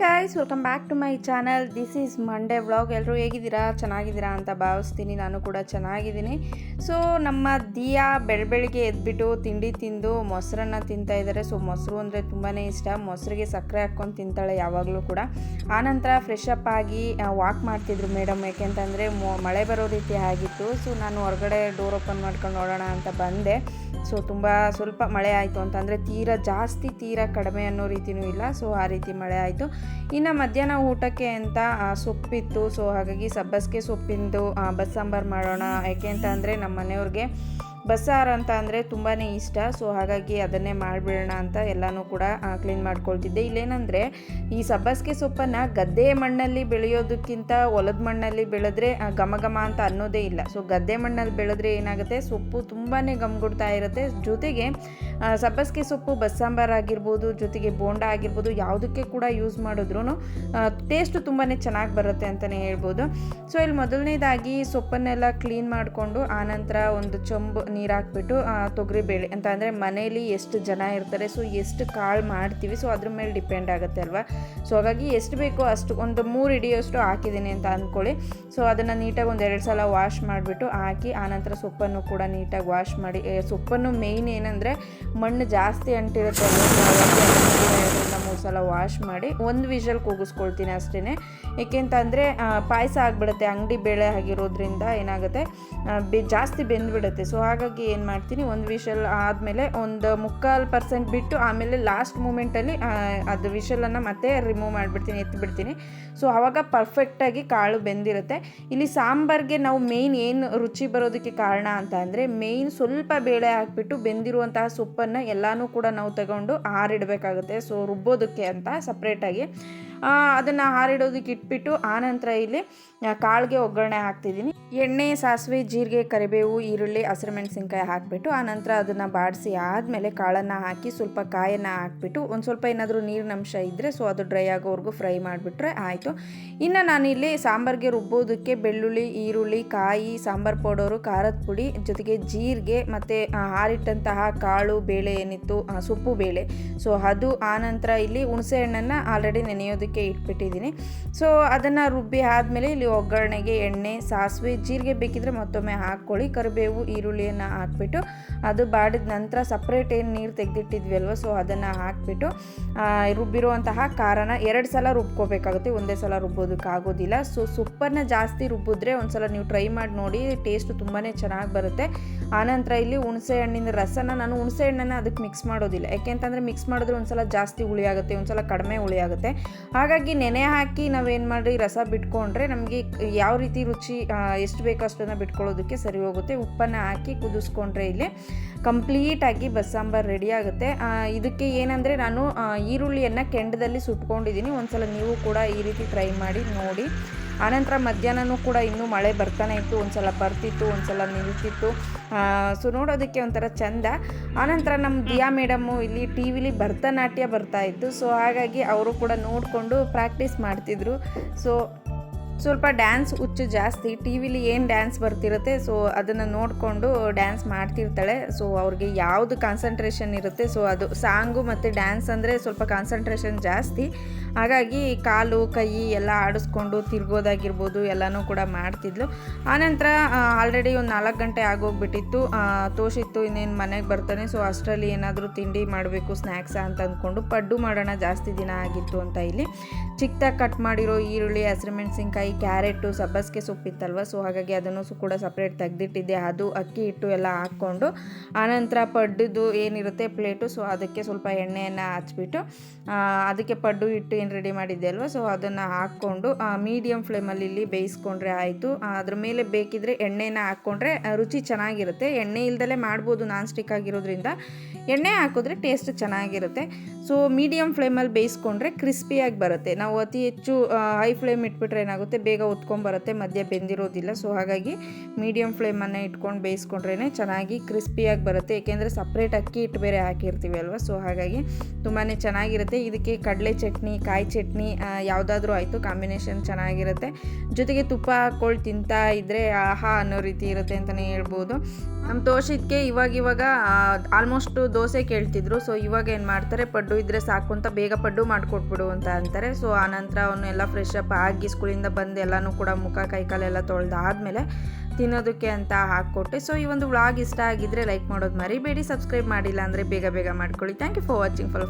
Guys welcome back to my channel this is Monday vlog ಎಲ್ಲರೂ ಹೇಗಿದ್ದೀರಾ? ಚೆನ್ನಾಗಿದ್ದೀರಾ ಅಂತ ಭಾವಿಸ್ತೀನಿ. ನಾನು ಕೂಡ ಚೆನ್ನಾಗಿದ್ದೀನಿ. ಸೊ ನಮ್ಮ ದಿಯಾ ಬೆಳ ಬೆಳಿಗ್ಗೆ ಎದ್ಬಿಟ್ಟು ತಿಂಡಿ ತಿಂದು ಮೊಸರನ್ನ ತಿಂತಾ ಇದ್ದಾರೆ. ಸೊ ಮೊಸರು ಅಂದರೆ ತುಂಬಾ ಇಷ್ಟ. ಮೊಸರಿಗೆ ಸಕ್ಕರೆ ಹಾಕ್ಕೊಂಡು ತಿಂತಾಳೆ ಯಾವಾಗಲೂ ಕೂಡ. ಆನಂತರ ಫ್ರೆಶ್ ಅಪ್ ಆಗಿ ವಾಕ್ ಮಾಡ್ತಿದ್ರು ಮೇಡಮ್ ಯಾಕೆಂತಂದರೆ ಮಳೆ ಬರೋ ರೀತಿ ಆಗಿತ್ತು. ಸೊ ನಾನು ಹೊರಗಡೆ ಡೋರ್ ಓಪನ್ ಮಾಡ್ಕೊಂಡು ನೋಡೋಣ ಅಂತ ಬಂದೆ. ಸೊ ತುಂಬ ಸ್ವಲ್ಪ ಮಳೆ ಆಯಿತು ಅಂತಂದರೆ ತೀರಾ ಜಾಸ್ತಿ ತೀರಾ ಕಡಿಮೆ ಅನ್ನೋ ರೀತಿಯೂ ಇಲ್ಲ. ಸೊ ಆ ರೀತಿ ಮಳೆ ಆಯಿತು. ಇನ್ನು ಮಧ್ಯಾಹ್ನ ಊಟಕ್ಕೆ ಅಂತ ಸೊಪ್ಪಿತ್ತು. ಸೊ ಹಾಗಾಗಿ ಸಬ್ಬಸ್ಗೆ ಸೊಪ್ಪಿಂದು ಬಸ್ಸಾಂಬಾರು ಮಾಡೋಣ. ಯಾಕೆ ಅಂತ ಅಂದರೆ ನಮ್ಮ ಮನೆಯವ್ರಿಗೆ ಬಸ್ಸಾರು ಅಂತ ಅಂದರೆ ತುಂಬಾ ಇಷ್ಟ. ಸೊ ಹಾಗಾಗಿ ಅದನ್ನೇ ಮಾಡಿಬಿಡೋಣ ಅಂತ ಎಲ್ಲನೂ ಕೂಡ ಕ್ಲೀನ್ ಮಾಡ್ಕೊಳ್ತಿದ್ದೆ. ಇಲ್ಲೇನಂದರೆ, ಈ ಸಬ್ಬಸ್ಗೆ ಸೊಪ್ಪನ್ನು ಗದ್ದೆ ಮಣ್ಣಲ್ಲಿ ಬೆಳೆಯೋದಕ್ಕಿಂತ ಹೊಲದ ಮಣ್ಣಲ್ಲಿ ಬೆಳೆದ್ರೆ ಘಮ ಘಮ ಅಂತ ಅನ್ನೋದೇ ಇಲ್ಲ. ಸೊ ಗದ್ದೆ ಮಣ್ಣಲ್ಲಿ ಬೆಳೆದ್ರೆ ಏನಾಗುತ್ತೆ? ಸೊಪ್ಪು ತುಂಬಾ ಗಮ್ಗುಡ್ತಾ ಇರುತ್ತೆ. ಜೊತೆಗೆ ಸಬ್ಬಸಿಗೆ ಸೊಪ್ಪು, ಬಸ್ಸಾಂಬಾರ್ ಆಗಿರ್ಬೋದು, ಜೊತೆಗೆ ಬೋಂಡ ಆಗಿರ್ಬೋದು, ಯಾವುದಕ್ಕೆ ಕೂಡ ಯೂಸ್ ಮಾಡಿದ್ರು ಟೇಸ್ಟು ತುಂಬಾ ಚೆನ್ನಾಗಿ ಬರುತ್ತೆ ಅಂತಲೇ ಹೇಳ್ಬೋದು. ಸೊ ಇಲ್ಲಿ ಮೊದಲನೇದಾಗಿ ಸೊಪ್ಪನ್ನೆಲ್ಲ ಕ್ಲೀನ್ ಮಾಡಿಕೊಂಡು ಆನಂತರ ಒಂದು ಚೊಂಬು ನೀರು ಹಾಕ್ಬಿಟ್ಟು ತೊಗರಿಬೇಳೆ ಅಂತ ಅಂದರೆ ಮನೇಲಿ ಎಷ್ಟು ಜನ ಇರ್ತಾರೆ ಸೊ ಎಷ್ಟು ಕಾಳು ಮಾಡ್ತೀವಿ ಸೊ ಅದ್ರ ಮೇಲೆ ಡಿಪೆಂಡ್ ಆಗುತ್ತೆ ಅಲ್ವಾ? ಸೊ ಹಾಗಾಗಿ ಎಷ್ಟು ಬೇಕೋ ಅಷ್ಟು, ಒಂದು ಮೂರು ಹಿಡಿಯೋಷ್ಟು ಹಾಕಿದ್ದೀನಿ ಅಂತ ಅಂದ್ಕೊಳ್ಳಿ ಸೊ ಅದನ್ನು ನೀಟಾಗಿ ಒಂದು ಎರಡು ಸಲ ವಾಶ್ ಮಾಡಿಬಿಟ್ಟು ಹಾಕಿ ಆನಂತರ ಸೊಪ್ಪನ್ನು ಕೂಡ ನೀಟಾಗಿ ವಾಶ್ ಮಾಡಿ ಸೊಪ್ಪನ್ನು ಮೇಯ್ನ್ ಏನಂದರೆ ಮಣ್ಣು ಜಾಸ್ತಿ ಅಂಟಿರುತ್ತೆ ಮೂರು ಸಲ ವಾಶ್ ಮಾಡಿ ಒಂದು ವಿಷಲ್ ಕೂಗಿಸ್ಕೊಳ್ತೀನಿ ಅಷ್ಟೇ ಏಕೆಂತಂದರೆ ಪಾಯಸ ಆಗಿಬಿಡುತ್ತೆ, ಅಂಗಡಿ ಬೇಳೆ ಆಗಿರೋದ್ರಿಂದ ಏನಾಗುತ್ತೆ ಬೆ, ಜಾಸ್ತಿ ಬೆಂದ್ಬಿಡುತ್ತೆ. ಸೊ ಹಾಗಾಗಿ ಏನು ಮಾಡ್ತೀನಿ, ಒಂದು ವಿಷಲ್ ಆದಮೇಲೆ ಒಂದು ಮುಕ್ಕಾಲು ಪರ್ಸೆಂಟ್ ಬಿಟ್ಟು ಆಮೇಲೆ ಲಾಸ್ಟ್ ಮೂಮೆಂಟಲ್ಲಿ ಅದು ವಿಷಲನ್ನು ಮತ್ತೆ ರಿಮೂವ್ ಮಾಡಿಬಿಡ್ತೀನಿ ಎತ್ತಿಬಿಡ್ತೀನಿ ಸೊ ಆವಾಗ ಪರ್ಫೆಕ್ಟಾಗಿ ಕಾಳು ಬೆಂದಿರುತ್ತೆ. ಇಲ್ಲಿ ಸಾಂಬಾರ್ಗೆ ನಾವು ಮೇಯ್ನ್ ಏನು ರುಚಿ ಬರೋದಕ್ಕೆ ಕಾರಣ ಅಂತ ಅಂದರೆ ಮೇಯ್ನ್ ಸ್ವಲ್ಪ ಬೇಳೆ ಹಾಕ್ಬಿಟ್ಟು ಬೆಂದಿರುವಂತಹ ಸೊಪ್ಪನ್ನು ಎಲ್ಲನೂ ಕೂಡ ನಾವು ತಗೊಂಡು ಆರಿಡಬೇಕಾಗುತ್ತೆ. ಸೊ ರುಬ್ಬೋದಕ್ಕೆ ಅಂತ. ಸಪ್ರೇಟಾಗಿ ಅದನ್ನು ಹಾರಿಡೋದಕ್ಕೆ ಇಟ್ಬಿಟ್ಟು ಆನಂತರ ಇಲ್ಲಿ ಕಾಳಿಗೆ ಒಗ್ಗರಣೆ ಹಾಕ್ತಿದ್ದೀನಿ. ಎಣ್ಣೆ, ಸಾಸಿವೆ, ಜೀರಿಗೆ, ಕರಿಬೇವು, ಈರುಳ್ಳಿ, ಹಸಿರು ಮೆಣಸಿನ್ಕಾಯಿ ಹಾಕಿಬಿಟ್ಟು, ಆನಂತರ ಅದನ್ನು ಬಾಡಿಸಿ ಆದಮೇಲೆ ಕಾಳನ್ನು ಹಾಕಿ ಸ್ವಲ್ಪ ಕಾಯನ್ನು ಹಾಕಿಬಿಟ್ಟು, ಒಂದು ಸ್ವಲ್ಪ ಏನಾದರೂ ನೀರಿನ ಅಂಶ ಇದ್ದರೆ ಸೊ ಅದು ಡ್ರೈ ಆಗೋವರೆಗೂ ಫ್ರೈ ಮಾಡಿಬಿಟ್ರೆ ಆಯಿತು. ಇನ್ನು ನಾನಿಲ್ಲಿ ಸಾಂಬಾರಿಗೆ ರುಬ್ಬೋದಕ್ಕೆ ಬೆಳ್ಳುಳ್ಳಿ, ಈರುಳ್ಳಿ, ಕಾಯಿ, ಸಾಂಬಾರು ಪೌಡರು, ಖಾರದ ಪುಡಿ, ಜೊತೆಗೆ ಜೀರಿಗೆ ಮತ್ತು ಹಾರಿಟ್ಟಂತಹ ಕಾಳು, ಬೇಳೆ ಏನಿತ್ತು ಸೊಪ್ಪು, ಬೇಳೆ. ಸೊ ಅದು ಆನಂತರ ಇಲ್ಲಿ ಹುಣಸೆ ಹಣ್ಣನ್ನು ಆಲ್ರೆಡಿ ನೆನೆಯೋದಕ್ಕೆ ಇಟ್ಬಿಟ್ಟಿದ್ದೀನಿ. ಸೊ ಅದನ್ನು ರುಬ್ಬಿ ಆದಮೇಲೆ ಇಲ್ಲಿ ಒಗ್ಗರಣೆಗೆ ಎಣ್ಣೆ, ಸಾಸಿವೆ, ಜೀರಿಗೆ ಬೇಕಿದ್ರೆ ಮತ್ತೊಮ್ಮೆ ಹಾಕ್ಕೊಳ್ಳಿ. ಕರಿಬೇವು, ಈರುಳ್ಳಿಯನ್ನು ಹಾಕ್ಬಿಟ್ಟು ಅದು ಬಾಡಿದ ನಂತರ ಸಪ್ರೇಟ್ ಏನು ನೀರು ತೆಗೆದಿಟ್ಟಿದ್ವಿ ಅಲ್ವ ಸೊ ಅದನ್ನು ಹಾಕ್ಬಿಟ್ಟು ರುಬ್ಬಿರುವಂತಹ ಖಾರನ ಎರಡು ಸಲ ರುಬ್ಕೋಬೇಕಾಗುತ್ತೆ. ಒಂದೇ ಸಲ ರುಬ್ಬೋದಕ್ಕಾಗೋದಿಲ್ಲ ಸೊ ಸೊಪ್ಪನ್ನು ಜಾಸ್ತಿ ರುಬ್ಬಿದ್ರೆ ಒಂದ್ಸಲ ನೀವು ಟ್ರೈ ಮಾಡಿ ನೋಡಿ ಟೇಸ್ಟ್ ತುಂಬಾ ಚೆನ್ನಾಗಿ ಬರುತ್ತೆ. ಆನಂತರ ಇಲ್ಲಿ ಹುಣಸೆ ಹಣ್ಣಿನ ರಸನ, ನಾನು ಹುಣಸೆ ಹಣ್ಣನ್ನು ಅದಕ್ಕೆ ಮಿಕ್ಸ್ ಮಾಡೋದಿಲ್ಲ. ಯಾಕೆಂತಂದರೆ ಮಿಕ್ಸ್ ಮಾಡಿದ್ರೆ ಒಂದ್ಸಲ ಜಾಸ್ತಿ ಹುಳಿ ಆಗುತ್ತೆ, ಒಂದ್ಸಲ ಕಡಿಮೆ ಹುಳಿ ಆಗುತ್ತೆ. ಹಾಗಾಗಿ ನೆನೆ ಹಾಕಿ ನಾವೇನು ಮಾಡಿ ರಸ ಬಿಟ್ಕೊಂಡ್ರೆ ನಮಗೆ ಯಾವ ರೀತಿ ರುಚಿ ಎಷ್ಟು ಬೇಕೋ ಅಷ್ಟನ್ನು ಬಿಟ್ಕೊಳ್ಳೋದಕ್ಕೆ ಸರಿ ಹೋಗುತ್ತೆ. ಉಪ್ಪನ್ನು ಹಾಕಿ ಕುದಿಸ್ಕೊಂಡ್ರೆ ಇಲ್ಲಿ ಕಂಪ್ಲೀಟಾಗಿ ಬಸ್ಸಾಂಬಾರು ರೆಡಿ ಆಗುತ್ತೆ. ಇದಕ್ಕೆ ಏನಂದರೆ ನಾನು ಈರುಳ್ಳಿಯನ್ನು ಕೆಂಡದಲ್ಲಿ ಸುಟ್ಕೊಂಡಿದ್ದೀನಿ. ಒಂದು ಸಲ ನೀವು ಕೂಡ ಈ ರೀತಿ ಟ್ರೈ ಮಾಡಿ ನೋಡಿ. ಆನಂತರ ಮಧ್ಯಾಹ್ನನೂ ಕೂಡ ಇನ್ನೂ ಮಳೆ ಬರ್ತಾನೆ ಇತ್ತು, ಒಂದ್ಸಲ ಬರ್ತಿತ್ತು, ಒಂದ್ಸಲ ನಿಲ್ತಿತ್ತು. ಸೊ ನೋಡೋದಕ್ಕೆ ಒಂಥರ ಚಂದ. ಆನಂತರ ನಮ್ಮ ದಿಯಾ ಮೇಡಮ್ಮು ಇಲ್ಲಿ ಟಿ ವಿಲಿ ಭರತನಾಟ್ಯ ಬರ್ತಾ ಇತ್ತು ಸೊ ಹಾಗಾಗಿ ಅವರು ಕೂಡ ನೋಡಿಕೊಂಡು ಪ್ರಾಕ್ಟೀಸ್ ಮಾಡ್ತಿದ್ರು. ಸೊ ಸ್ವಲ್ಪ ಡ್ಯಾನ್ಸ್ ಹುಚ್ಚು ಜಾಸ್ತಿ. ಟಿ ವಿಲಿ ಏನು ಡ್ಯಾನ್ಸ್ ಬರ್ತಿರುತ್ತೆ ಸೊ ಅದನ್ನು ನೋಡಿಕೊಂಡು ಡ್ಯಾನ್ಸ್ ಮಾಡ್ತಿರ್ತಾಳೆ. ಸೊ ಅವ್ರಿಗೆ ಯಾವುದು ಕಾನ್ಸಂಟ್ರೇಷನ್ ಇರುತ್ತೆ ಸೊ ಅದು ಸಾಂಗು ಮತ್ತು ಡ್ಯಾನ್ಸ್ ಅಂದರೆ ಸ್ವಲ್ಪ ಕಾನ್ಸಂಟ್ರೇಷನ್ ಜಾಸ್ತಿ. ಹಾಗಾಗಿ ಕಾಲು, ಕೈ ಎಲ್ಲ ಆಡಿಸ್ಕೊಂಡು ತಿರ್ಗೋದಾಗಿರ್ಬೋದು, ಎಲ್ಲನೂ ಕೂಡ ಮಾಡ್ತಿದ್ಲು. ಆನಂತರ ಆಲ್ರೆಡಿ ಒಂದು ನಾಲ್ಕು ಗಂಟೆ ಆಗೋಗ್ಬಿಟ್ಟಿತ್ತು. ತೋಷಿತ್ತು ಇನ್ನೇನು ಮನೆಗೆ ಬರ್ತಾನೆ ಸೊ ಅಷ್ಟರಲ್ಲಿ ಏನಾದರೂ ತಿಂಡಿ ಮಾಡಬೇಕು ಸ್ನ್ಯಾಕ್ಸ ಅಂತ ಅಂದ್ಕೊಂಡು ಪಡ್ಡು ಮಾಡೋಣ ಜಾಸ್ತಿ ದಿನ ಆಗಿತ್ತು ಅಂತ ಇಲ್ಲಿ. ಚಿಕ್ಕದಾಗಿ ಕಟ್ ಮಾಡಿರೋ ಈರುಳ್ಳಿ, ಹಸಿರು ಮೆಣಸಿನ್ಕಾಯಿ ಕ್ಯಾರೆಟು, ಸಬ್ಬಸಿಗೆ ಸೊಪ್ಪಿತ್ತಲ್ವ ಸೊ ಹಾಗಾಗಿ ಅದನ್ನು ಕೂಡ ಸಪ್ರೇಟ್ ತೆಗೆದಿಟ್ಟಿದ್ದೆ. ಅದು ಅಕ್ಕಿ ಹಿಟ್ಟು ಎಲ್ಲ ಹಾಕ್ಕೊಂಡು, ಆನಂತರ ಪಡ್ಡುದು ಏನಿರುತ್ತೆ ಪ್ಲೇಟು ಸೊ ಅದಕ್ಕೆ ಸ್ವಲ್ಪ ಎಣ್ಣೆಯನ್ನು ಹಚ್ಬಿಟ್ಟು ಅದಕ್ಕೆ ಪಡ್ಡು, ಹಿಟ್ಟು ಏನು ರೆಡಿ ಮಾಡಿದ್ದೆ ಅಲ್ವ? ಸೊ ಅದನ್ನು ಹಾಕ್ಕೊಂಡು ಮೀಡಿಯಮ್ ಫ್ಲೇಮಲ್ಲಿ ಇಲ್ಲಿ ಬೇಯಿಸ್ಕೊಂಡ್ರೆ ಆಯಿತು. ಅದ್ರ ಮೇಲೆ ಬೇಕಿದ್ರೆ ಎಣ್ಣೆನ ಹಾಕ್ಕೊಂಡ್ರೆ ರುಚಿ ಚೆನ್ನಾಗಿರುತ್ತೆ. ಎಣ್ಣೆ ಇಲ್ದಲೇ ಮಾಡ್ಬೋದು ನಾನ್ ಸ್ಟಿಕ್ ಆಗಿರೋದ್ರಿಂದ. ಎಣ್ಣೆ ಹಾಕಿದ್ರೆ ಟೇಸ್ಟ್ ಚೆನ್ನಾಗಿರುತ್ತೆ. ಸೊ ಮೀಡಿಯಮ್ ಫ್ಲೇಮಲ್ಲಿ ಬೇಯಿಸ್ಕೊಂಡ್ರೆ ಕ್ರಿಸ್ಪಿಯಾಗಿ ಬರುತ್ತೆ. ನಾವು ಅತಿ ಹೆಚ್ಚು ಹೈ ಫ್ಲೇಮ್ ಇಟ್ಬಿಟ್ರೆ ಏನಾಗುತ್ತೆ? ಮತ್ತು ಬೇಗ ಉತ್ಕೊಂಬರುತ್ತೆ ಮಧ್ಯ ಬೆಂದಿರೋದಿಲ್ಲ. ಸೊ ಹಾಗಾಗಿ ಮೀಡಿಯಮ್ ಫ್ಲೇಮನ್ನು ಇಟ್ಕೊಂಡು ಬೇಯಿಸ್ಕೊಂಡ್ರೇ ಚೆನ್ನಾಗಿ ಕ್ರಿಸ್ಪಿಯಾಗಿ ಬರುತ್ತೆ. ಏಕೆಂದರೆ ಸಪ್ರೇಟ್ ಅಕ್ಕಿ ಇಟ್ಟು ಬೇರೆ ಹಾಕಿರ್ತೀವಿ ಅಲ್ವಾ? ಸೊ ಹಾಗಾಗಿ ತುಂಬಾ ಚೆನ್ನಾಗಿರುತ್ತೆ. ಇದಕ್ಕೆ ಕಡಲೆ ಚಟ್ನಿ, ಕಾಯಿ ಚಟ್ನಿ ಯಾವುದಾದ್ರೂ ಆಯಿತು ಕಾಂಬಿನೇಷನ್ ಚೆನ್ನಾಗಿರುತ್ತೆ. ಜೊತೆಗೆ ತುಪ್ಪ ಹಾಕ್ಕೊಂಡು ತಿಂತಾ ಇದ್ದರೆ ಆಹಾ ಅನ್ನೋ ರೀತಿ ಇರುತ್ತೆ ಅಂತಲೇ ಹೇಳ್ಬೋದು. ನಮ್ಮ ತೋಷಿದ್ಕೆ ಇವಾಗ ಇವಾಗ ಆಲ್ಮೋಸ್ಟ್ ದೋಸೆ ಕೇಳ್ತಿದ್ರು. ಸೊ ಇವಾಗ ಏನು ಮಾಡ್ತಾರೆ, ಪಡ್ಡು ಇದ್ದರೆ ಸಾಕು ಅಂತ ಬೇಗ ಪಡ್ಡು ಮಾಡಿಕೊಟ್ಬಿಡು ಅಂತ ಅಂತಾರೆ. ಸೊ ಆನಂತರ ಅವನು ಎಲ್ಲ ಫ್ರೆಶ್ ಅಪ್ ಆಗಿ ಸ್ಕೂಲಿಂದ ಬಂದು ಎಲ್ಲನೂ ಕೂಡ ಮುಖ ಕೈಕಾಲೆಲ್ಲ ತೊಳೆದಾದ್ಮೇಲೆ ತಿನ್ನೋದಕ್ಕೆ ಅಂತ ಹಾಕ್ಕೊಟ್ಟೆ. ಸೊ ಈ ಒಂದು ವ್ಲಾಗ್ ಇಷ್ಟ ಆಗಿದ್ರೆ ಲೈಕ್ ಮಾಡೋದು ಮರಿಬೇಡಿ ಸಬ್ಸ್ಕ್ರೈಬ್ ಮಾಡಿಲ್ಲ ಅಂದರೆ ಬೇಗ ಬೇಗ ಮಾಡ್ಕೊಳ್ಳಿ. Thank you for watching for